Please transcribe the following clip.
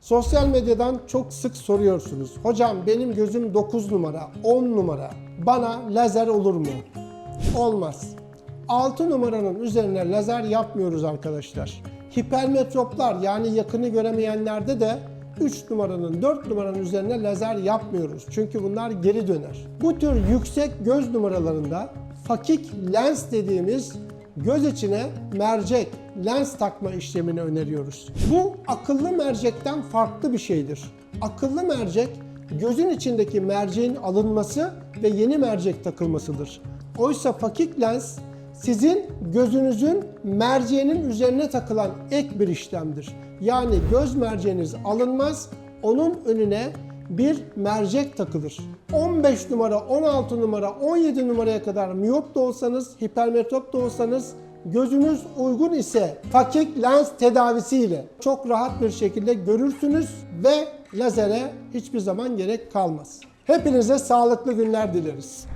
Sosyal medyadan çok sık soruyorsunuz. Hocam benim gözüm 9 numara, 10 numara. Bana lazer olur mu? Olmaz. 6 numaranın üzerine lazer yapmıyoruz arkadaşlar. Hipermetroplar yani yakını göremeyenlerde de 3 numaranın 4 numaranın üzerine lazer yapmıyoruz. Çünkü bunlar geri döner. Bu tür yüksek göz numaralarında fakik lens dediğimiz göz içine mercek, lens takma işlemini öneriyoruz. Bu akıllı mercekten farklı bir şeydir. Akıllı mercek gözün içindeki merceğin alınması ve yeni mercek takılmasıdır. Oysa fakik lens sizin gözünüzün merceğinin üzerine takılan ek bir işlemdir. Yani göz merceğiniz alınmaz, onun önüne bir mercek takılır. 15 numara, 16 numara, 17 numaraya kadar miyop da olsanız, hipermetrop da olsanız gözünüz uygun ise fakik lens tedavisiyle çok rahat bir şekilde görürsünüz ve lazere hiçbir zaman gerek kalmaz. Hepinize sağlıklı günler dileriz.